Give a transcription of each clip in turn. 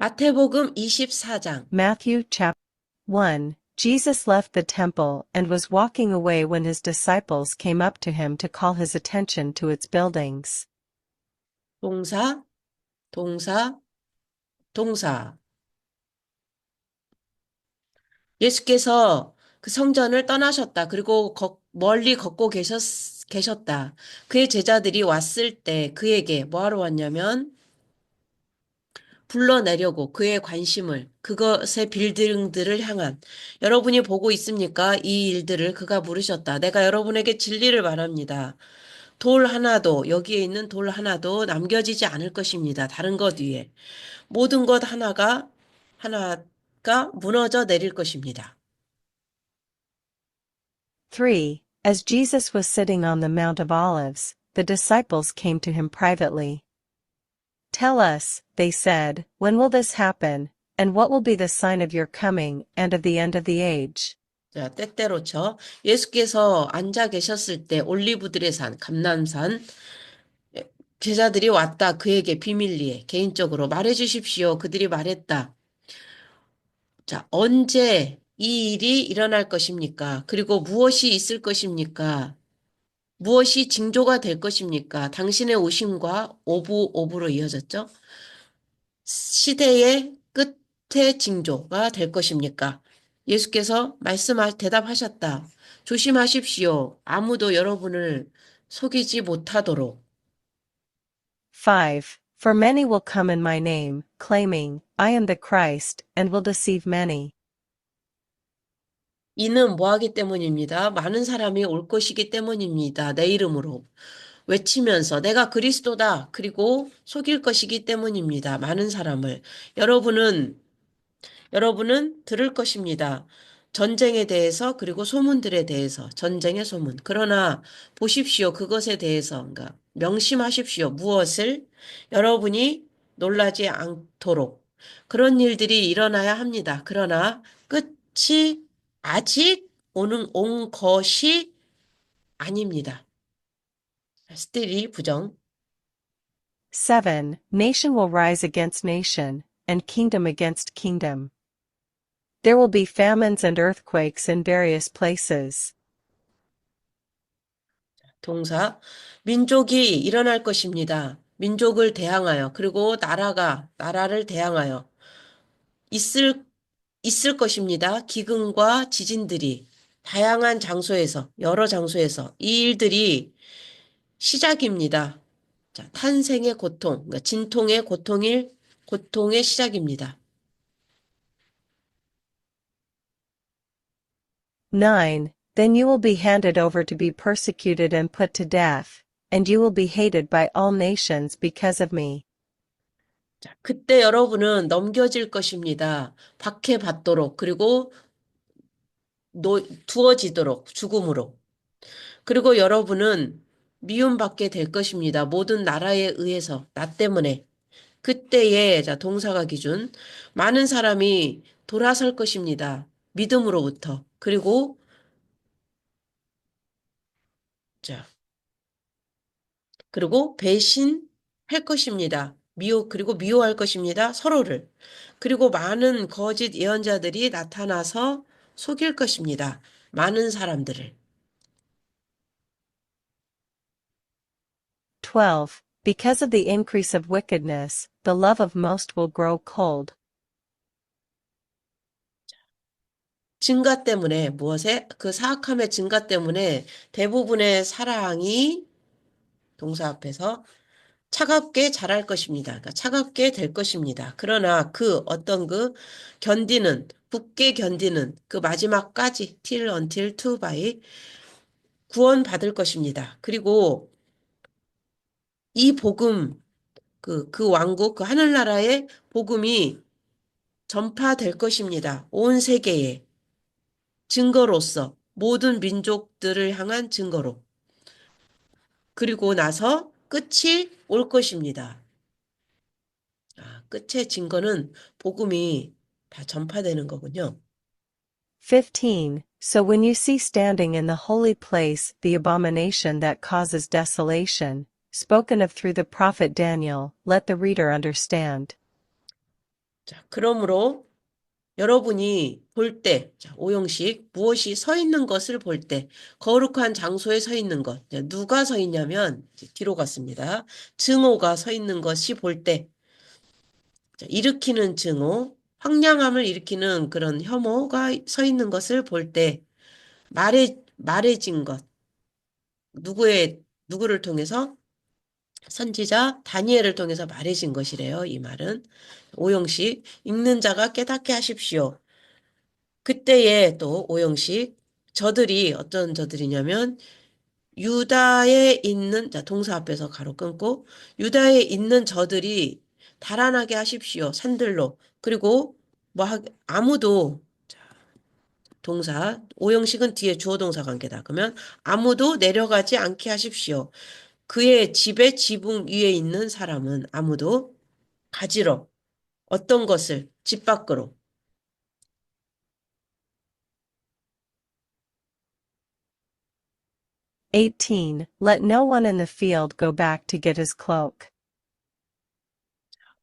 마태복음 24장 Matthew chapter 1 Jesus left the temple and was walking away when his disciples came up to him to call his attention to its buildings. 동사, 동사, 동사. 예수께서 그 성전을 떠나셨다. 그리고 걷- 멀리 걷고 계셨, 계셨다. 그의 제자들이 왔을 때 그에게 뭐하러 왔냐면 불러내려고 그의 관심을 그것의 빌딩들을 향한 여러분이 보고 있습니까? 이 일들을 그가 물으셨다. 내가 여러분에게 진리를 말합니다. 돌 하나도 여기에 있는 돌 하나도 남겨지지 않을 것입니다. 다른 것 위에 모든 것 하나가 하나가 무너져 내릴 것입니다. 3. As Jesus was sitting on the Mount of Olives, the disciples came to him privately. Tell us, they said, when will this happen, and what will be the sign of your coming and of the end of the age? 자, 때때로 쳐. 예수께서 앉아 계셨을 때 올리브들의 산, 감남산, 제자들이 왔다 그에게 비밀리에 개인적으로 말해 주십시오. 그들이 말했다. 자, 언제 이 일이 일어날 것입니까? 그리고 무엇이 있을 것입니까? 무엇이 징조가 될 것입니까? 당신의 오심과 오부, 오부로 이어졌죠? 시대의 끝의 징조가 될 것입니까? 예수께서 말씀하, 대답하셨다. 조심하십시오. 아무도 여러분을 속이지 못하도록. 5. For many will come in my name, claiming, I am the Christ, and will deceive many. 이는 뭐하기 때문입니다. 많은 사람이 올 것이기 때문입니다. 내 이름으로. 외치면서 내가 그리스도다. 그리고 속일 것이기 때문입니다. 많은 사람을. 여러분은, 여러분은 들을 것입니다. 전쟁에 대해서 그리고 소문들에 대해서 전쟁의 소문. 그러나 보십시오. 그것에 대해서 그러니까 명심하십시오. 무엇을 여러분이 놀라지 않도록 그런 일들이 일어나야 합니다. 그러나 끝이 아직 오는 온 것이 아닙니다. 스틸이 부정. 7. Nation will rise against nation, and kingdom against kingdom. There will be famines and earthquakes in various places. 동사. 민족이 일어날 것입니다. 민족을 대항하여 그리고 나라가 나라를 대항하여 있을 있을 것입니다. 기근과 지진들이 다양한 장소에서 여러 장소에서 이 일들이 시작입니다. 자, 탄생의 고통, 그러니까 진통의 고통일 고통의 시작입니다. 9. Then you will be handed over to be persecuted and put to death, and you will be hated by all nations because of me. 자, 그때 여러분은 넘겨질 것입니다. 박해받도록, 그리고 노, 두어지도록, 죽음으로. 그리고 여러분은 미움받게 될 것입니다. 모든 나라에 의해서, 나 때문에. 그때에, 자, 동사가 기준, 많은 사람이 돌아설 것입니다. 믿음으로부터. 그리고, 자, 그리고 배신할 것입니다. 미워, 그리고 미워할 것입니다. 서로를. 그리고 많은 거짓 예언자들이 나타나서 속일 것입니다. 많은 사람들을. 12. Because of the increase of wickedness, the love of most will grow cold. 증가 때문에, 무엇에? 그 사악함의 증가 때문에 대부분의 사랑이 동사 앞에서 차갑게 자랄 것입니다. 그러니까 차갑게 될 것입니다. 그러나 그 어떤 그 견디는, 굳게 견디는 그 마지막까지, till until to by, 구원받을 것입니다. 그리고 이 복음, 그, 그 왕국, 그 하늘나라의 복음이 전파될 것입니다. 온 세계에. 증거로서, 모든 민족들을 향한 증거로. 그리고 나서 끝이 올 것입니다. 아, 끝의 증거는 복음이 다 전파되는 거군요. 15. So when you see standing in the holy place the abomination that causes desolation, spoken of through the prophet Daniel, let the reader understand. 자, 그러므로 여러분이 볼 때, 자, 오형식, 무엇이 서 있는 것을 볼 때, 거룩한 장소에 서 있는 것. 자, 누가 서 있냐면, 뒤로 갔습니다. 증오가 서 있는 것이 볼 때, 자, 일으키는 증오, 황량함을 일으키는 그런 혐오가 서 있는 것을 볼 때, 말해, 말해진 것. 누구의, 누구를 통해서? 선지자 다니엘을 통해서 말해진 것이래요, 이 말은. 오형식, 읽는 자가 깨닫게 하십시오. 그때에 또 오형식, 저들이 어떤 저들이냐면, 유다에 있는, 자, 동사 앞에서 가로 끊고, 유다에 있는 저들이 달아나게 하십시오. 산들로. 그리고, 뭐, 하- 아무도, 자, 동사, 오형식은 뒤에 주어 동사 관계다. 그러면, 아무도 내려가지 않게 하십시오. 그의 집의 지붕 위에 있는 사람은 아무도 가지러 어떤 것을 집 밖으로 18. Let no one in the field go back to get his cloak.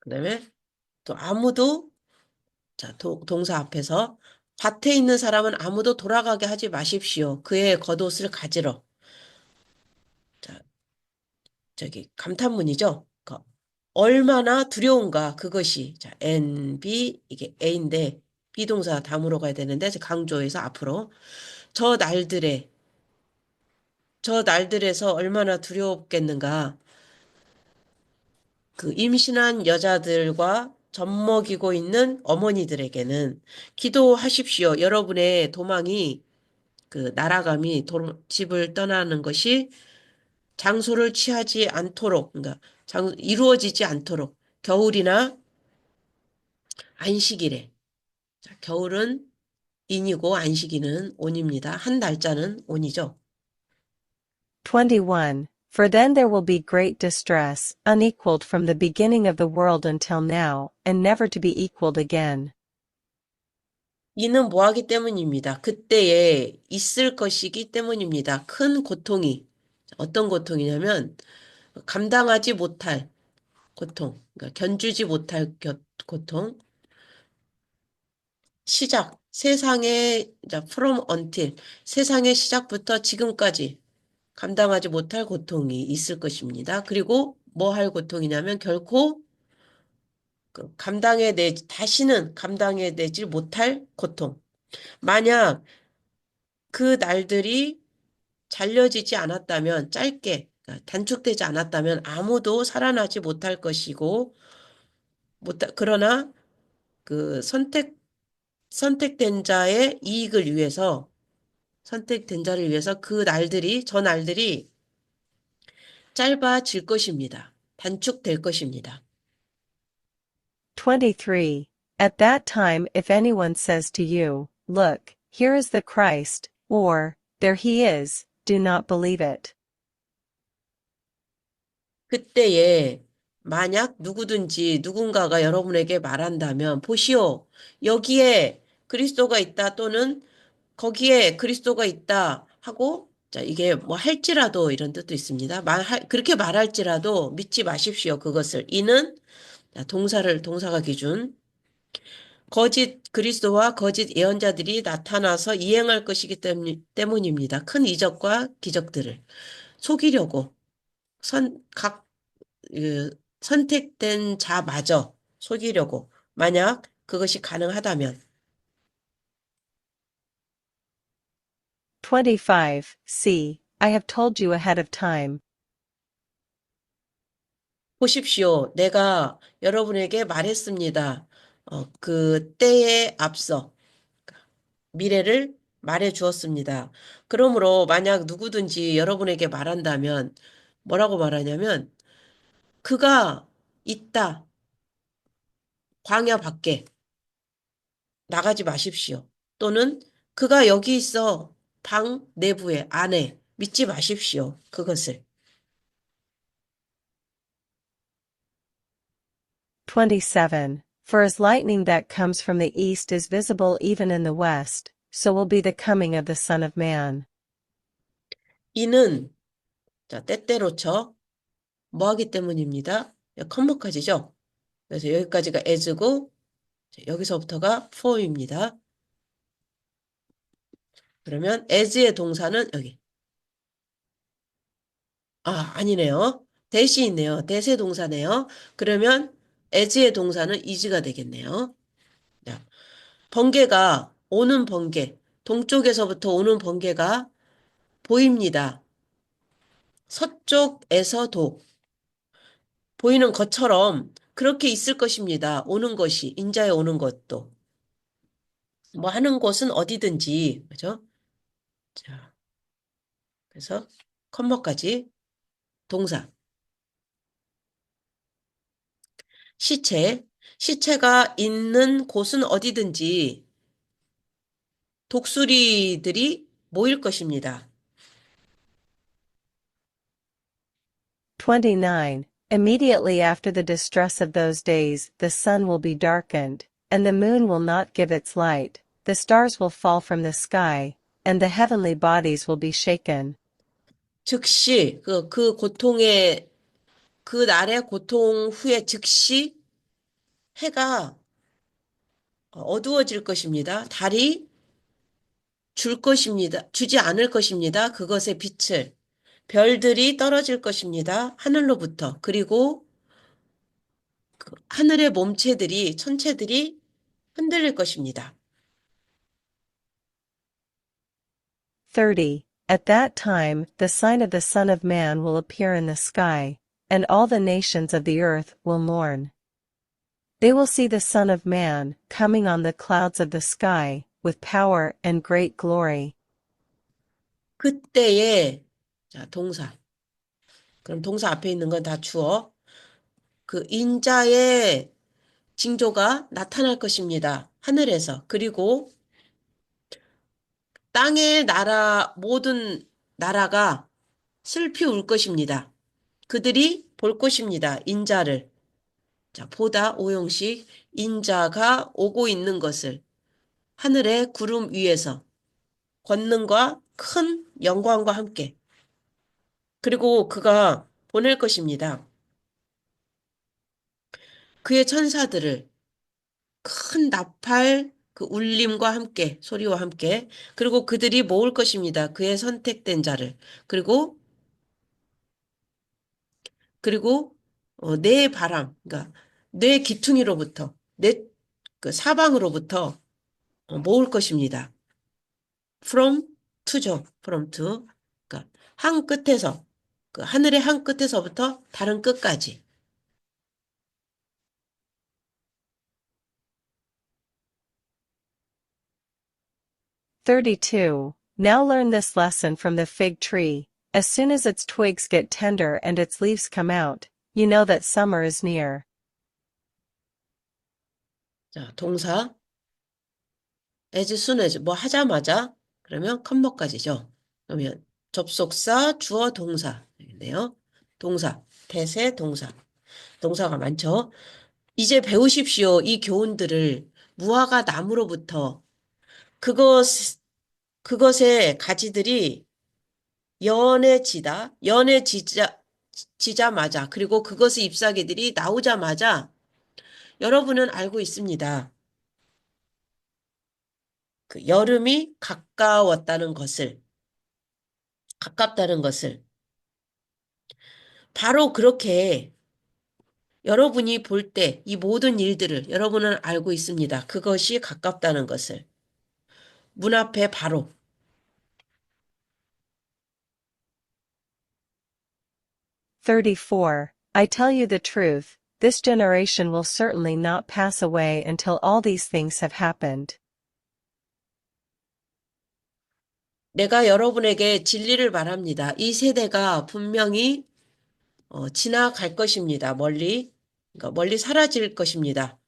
그다음에 또 아무도 자 도- 동사 앞에서 밭에 있는 사람은 아무도 돌아가게 하지 마십시오. 그의 겉옷을 가지러 자 저기 감탄문이죠. 그 얼마나 두려운가 그것이 자 N B 이게 A인데 비동사 다음으로 가야 되는데 강조해서 앞으로 저 날들에 저 날들에서 얼마나 두렵겠는가. 그 임신한 여자들과 젖먹이고 있는 어머니들에게는 기도하십시오. 여러분의 도망이 그 날아감이 도- 집을 떠나는 것이 장소를 취하지 않도록, 그러니까 장, 이루어지지 않도록 겨울이나 안식일에 자, 겨울은 인이고 안식일은 온입니다. 한 날짜는 온이죠. 21. For then there will be great distress, unequaled from the beginning of the world until now, and never to be equaled again. 이는 뭐하기 때문입니다. 그때에 있을 것이기 때문입니다. 큰 고통이 어떤 고통이냐면 감당하지 못할 고통, 그러니까 견주지 못할 겨- 고통. 시작, 세상의 자, from until 세상의 시작부터 지금까지 감당하지 못할 고통이 있을 것입니다. 그리고 뭐 할 고통이냐면 결코 그 감당해내 다시는 감당해내지 못할 고통. 만약 그 날들이 잘려지지 않았다면, 짧게, 그러니까 단축되지 않았다면 아무도 살아나지 못할 것이고, 못, 그러나 그 선택, 선택된 자의 이익을 위해서, 선택된 자를 위해서 그 날들이, 저 날들이 짧아질 것입니다. 단축될 것입니다. 23. At that time if anyone says to you, Look, here is the Christ, or, There he is, do not believe it. 그때에 만약 누구든지 누군가가 여러분에게 말한다면 보시오. 여기에 그리스도가 있다 또는 거기에 그리스도가 있다 하고 자 이게 뭐 할지라도 이런 뜻도 있습니다. 말 그렇게 말할지라도 믿지 마십시오. 그것을 이는 자, 동사를 동사가 기준 거짓 그리스도와 거짓 예언자들이 나타나서 이행할 것이기 때문- 때문입니다. 큰 이적과 기적들을 속이려고 선, 각, 그, 선택된 자마저 속이려고 만약 그것이 가능하다면 25. See, I have told you ahead of time. 보십시오. 내가 여러분에게 말했습니다. 어, 그 때에 앞서 미래를 말해 주었습니다. 그러므로 만약 누구든지 여러분에게 말한다면 뭐라고 말하냐면 그가 있다. 광야 밖에 나가지 마십시오. 또는 그가 여기 있어. 방 내부에 안에 믿지 마십시오. 그것을. 27. For as lightning that comes from the east is visible even in the west, so will be the coming of the Son of Man. 이는 자 때때로 쳐 뭐하기 때문입니다. 컨버까지죠. 그래서 여기까지가 as고 자, 여기서부터가 for입니다. 그러면 as의 동사는 여기. 아, 아니네요. 대시 있네요. 대세 동사네요. 그러면 as의 동사는 is가 되겠네요. 자, 번개가 오는 번개, 동쪽에서부터 오는 번개가 보입니다. 서쪽에서도 보이는 것처럼 그렇게 있을 것입니다. 오는 것이, 인자에 오는 것도. 뭐 하는 곳은 어디든지, 그죠? 자, 그래서 컴머까지 동사. 시체. 시체가 있는 곳은 어디든지 독수리들이 모일 것입니다. 29. Immediately after the distress of those days, the sun will be darkened, and the moon will not give its light, the stars will fall from the sky, and the heavenly bodies will be shaken. 즉시 그, 그 고통의 그 날의 고통 후에 즉시 해가 어두워질 것입니다. 달이 줄 것입니다. 주지 않을 것입니다. 그것의 빛을. 별들이 떨어질 것입니다. 하늘로부터. 그리고 그 하늘의 몸체들이, 천체들이 흔들릴 것입니다. 30. At that time, the sign of the Son of Man will appear in the sky, and all the nations of the earth will mourn. They will see the Son of Man coming on the clouds of the sky, with power and great glory. 그때에, 자, 동사. 그럼 동사 앞에 있는 건 다 주어. 그 인자의 징조가 나타날 것입니다. 하늘에서. 그리고 땅의 나라, 모든 나라가 슬피 울 것입니다. 그들이 볼 것입니다. 인자를. 자, 보다 오형식 인자가 오고 있는 것을 하늘의 구름 위에서 권능과 큰 영광과 함께 그리고 그가 보낼 것입니다. 그의 천사들을 큰 나팔 그 울림과 함께 소리와 함께 그리고 그들이 모을 것입니다. 그의 선택된 자를 그리고 그리고 어, 내 바람 그러니까 내 기퉁이로부터 내그 사방으로부터 어, 모을 것입니다. from to죠. from to 그러니까 한 끝에서 그 하늘의 한 끝에서부터 다른 끝까지 32. Now learn this lesson from the fig tree. As soon as its twigs get tender and its leaves come out, you know that summer is near. 자, 동사 as soon as 뭐 하자마자 그러면 컴머까지죠. 그러면 접속사, 주어, 동사인데요. 동사, 대세, 동사. 동사가 많죠. 이제 배우십시오. 이 교훈들을 무화과 나무로부터 그것 그것의 가지들이 연해지다, 연해지자 지자마자 그리고 그것의 잎사귀들이 나오자마자 여러분은 알고 있습니다. 그 여름이 가까웠다는 것을, 가깝다는 것을. 바로 그렇게 여러분이 볼 때 이 모든 일들을 여러분은 알고 있습니다. 그것이 가깝다는 것을. 문 앞에 바로. Thirty-four. I tell you the truth, this generation will certainly not pass away until all these things have happened. 내가 여러분에게 진리를 말합니다. 이 세대가 분명히 어, 지나갈 것입니다. 멀리, 그러니까 멀리 사라질 것입니다.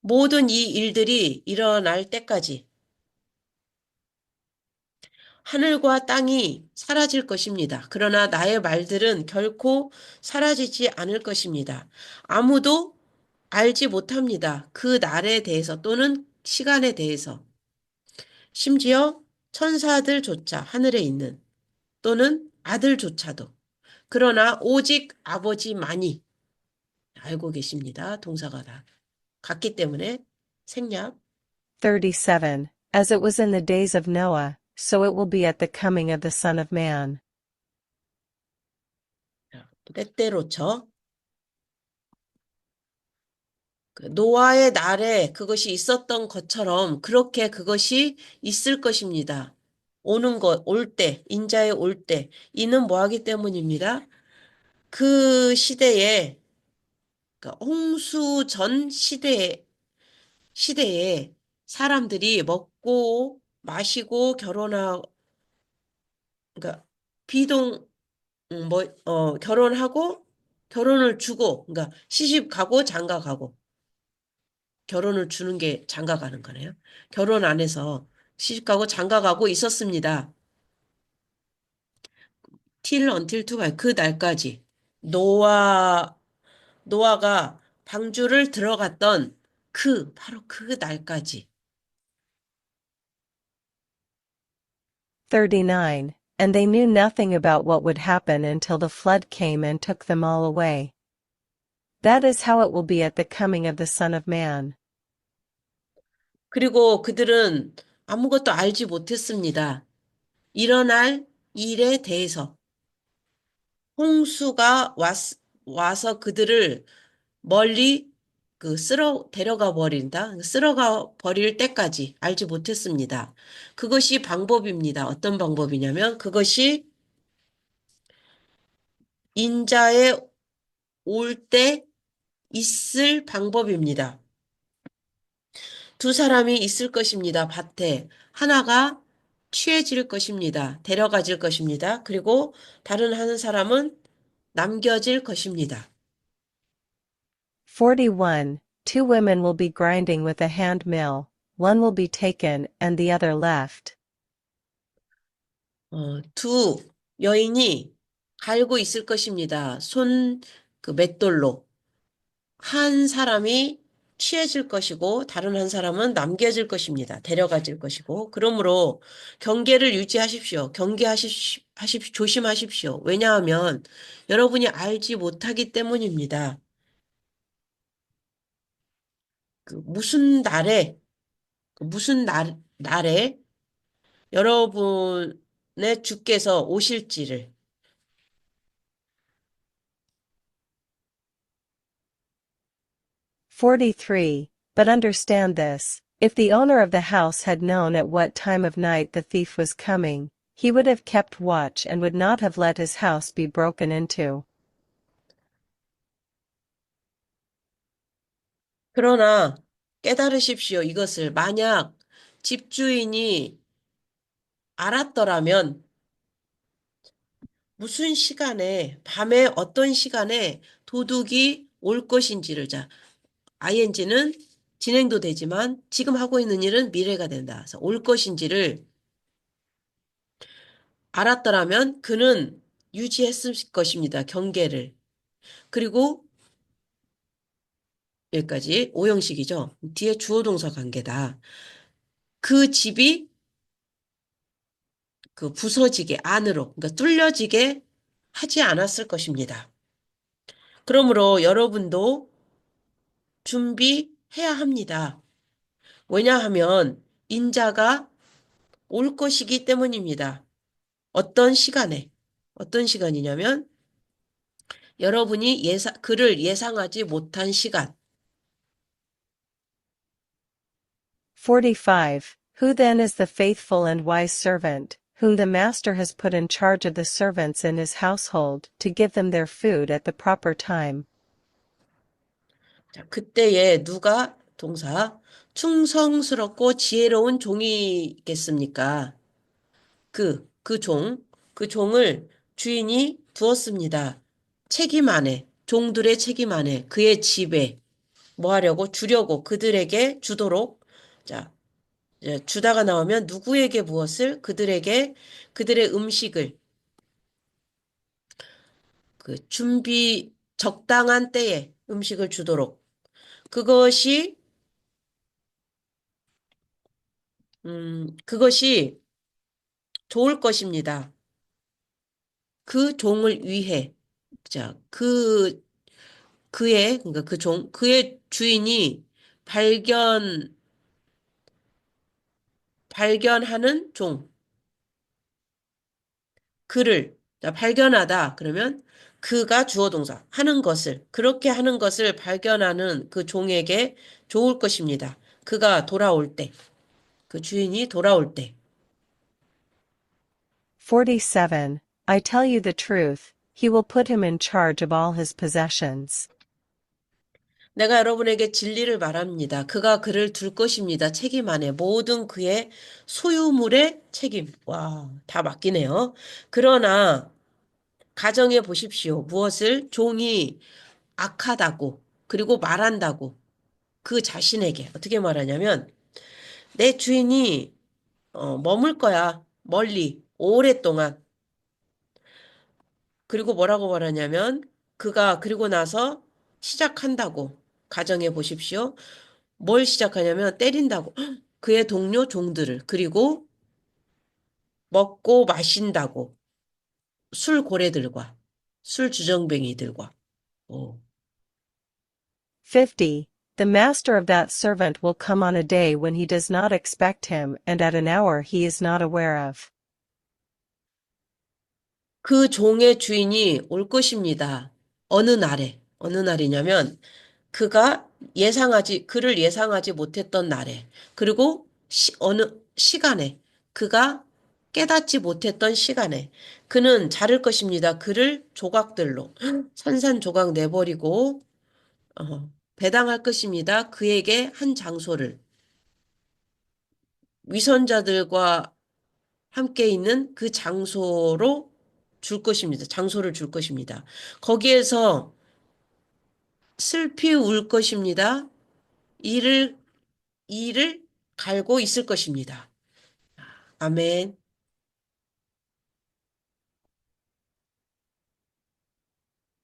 모든 이 일들이 일어날 때까지 하늘과 땅이 사라질 것입니다. 그러나 나의 말들은 결코 사라지지 않을 것입니다. 아무도 알지 못합니다. 그 날에 대해서 또는 시간에 대해서. 심지어 천사들조차 하늘에 있는 또는 아들조차도. 그러나 오직 아버지만이 알고 계십니다. 동사가 다 같기 때문에 생략. 37. As it was in the days of Noah, so it will be at the coming of the Son of Man. 때때로 쳐. 그 노아의 날에 그것이 있었던 것처럼 그렇게 그것이 있을 것입니다. 오는 것, 올 때, 인자의 올 때. 이는 뭐하기 때문입니다. 그 시대에, 그러니까 홍수 전 시대에, 시대에 사람들이 먹고 마시고 결혼하고, 그러니까 비동, 음, 뭐, 어, 결혼하고 결혼을 주고, 그러니까 시집 가고 장가 가고. 결혼을 주는 게 장가 가는 거네요. 결혼 안 해서 시집 가고 장가 가고 있었습니다. till until to 그 날까지 노아 노아가 방주를 들어갔던 그 바로 그 날까지 39. And they knew nothing about what would happen until the flood came and took them all away. That is how it will be at the coming of the Son of Man. 그리고 그들은 아무것도 알지 못했습니다. 일어날 일에 대해서 홍수가 왔, 와서 그들을 멀리 그 쓸어 데려가 버린다. 쓸어가 버릴 때까지 알지 못했습니다. 그것이 방법입니다. 어떤 방법이냐면 그것이 인자에 올 때 있을 방법입니다. 두 사람이 있을 것입니다. 밭에 하나가 취해질 것입니다. 데려가질 것입니다. 그리고 다른 한 사람은 남겨질 것입니다. 41. Two women will be grinding with a hand mill, one will be taken and the other left. 어, 두 여인이 갈고 있을 것입니다. 손, 그 맷돌로. 한 사람이 취해질 것이고, 다른 한 사람은 남겨질 것입니다. 데려가질 것이고. 그러므로 경계를 유지하십시오. 경계하십시오. 하십시오. 조심하십시오. 왜냐하면 여러분이 알지 못하기 때문입니다. 그 무슨 날에, 그 무슨 날, 날에 여러분의 주께서 오실지를 43. But understand this, if the owner of the house had known at what time of night the thief was coming, he would have kept watch and would not have let his house be broken into. 그러나 깨달으십시오. 이것을 만약 집주인이 알았더라면 무슨 시간에, 밤에 어떤 시간에 도둑이 올 것인지를 자, ing는 진행도 되지만 지금 하고 있는 일은 미래가 된다. 그래서 올 것인지를 알았더라면 그는 유지했을 것입니다. 경계를. 그리고 여기까지 오형식이죠. 뒤에 주어 동사 관계다. 그 집이 그 부서지게 안으로 그러니까 뚫려지게 하지 않았을 것입니다. 그러므로 여러분도 준비해야 합니다. 왜냐하면 인자가 올 것이기 때문입니다. 어떤 시간에 어떤 시간이냐면 여러분이 예상 그를 예상하지 못한 시간 45. Who then is the faithful and wise servant, whom the master has put in charge of the servants in his household, to give them their food at the proper time? 자, 그때에 누가 동사 충성스럽고 지혜로운 종이겠습니까? 그, 그 종, 그 종을 주인이 두었습니다. 책임 안에, 종들의 책임 안에, 그의 집에 뭐 하려고? 주려고 그들에게 주도록. 자, 주다가 나오면 누구에게 무엇을? 그들에게 그들의 음식을 그 준비 적당한 때에 음식을 주도록. 그것이 음, 그것이 좋을 것입니다. 그 종을 위해. 자, 그, 그의, 그러니까 그 종, 그의 주인이 발견, 발견하는 종. 그를, 자, 발견하다. 그러면 그가 주어 동사. 하는 것을, 그렇게 하는 것을 발견하는 그 종에게 좋을 것입니다. 그가 돌아올 때, 그 주인이 돌아올 때. 47. I tell you the truth, he will put him in charge of all his possessions. 내가 여러분에게 진리를 말합니다. 그가 그를 둘 것입니다. 책임 안에 모든 그의 소유물의 책임. 와, 다 맡기네요. 그러나 가정해 보십시오. 무엇을 종이 악하다고 그리고 말한다고 그 자신에게 어떻게 말하냐면 내 주인이 어, 머물 거야. 멀리 오랫동안. 그리고 뭐라고 말하냐면 그가 그리고 나서 시작한다고 가정해 보십시오. 뭘 시작하냐면 때린다고. 헉, 그의 동료 종들을 그리고 먹고 마신다고 술 고래들과 술 주정뱅이들과 오. 50. The master of that servant will come on a day when he does not expect him and at an hour he is not aware of. 그 종의 주인이 올 것입니다. 어느 날에 어느 날이냐면 그가 예상하지 그를 예상하지 못했던 날에 그리고 시, 어느 시간에 그가 깨닫지 못했던 시간에 그는 자를 것입니다. 그를 조각들로 산산조각 내버리고 어, 배당할 것입니다. 그에게 한 장소를 위선자들과 함께 있는 그 장소로 줄 것입니다. 장소를 줄 것입니다. 거기에서 슬피 울 것입니다. 이를, 이를 갈고 있을 것입니다. 아멘.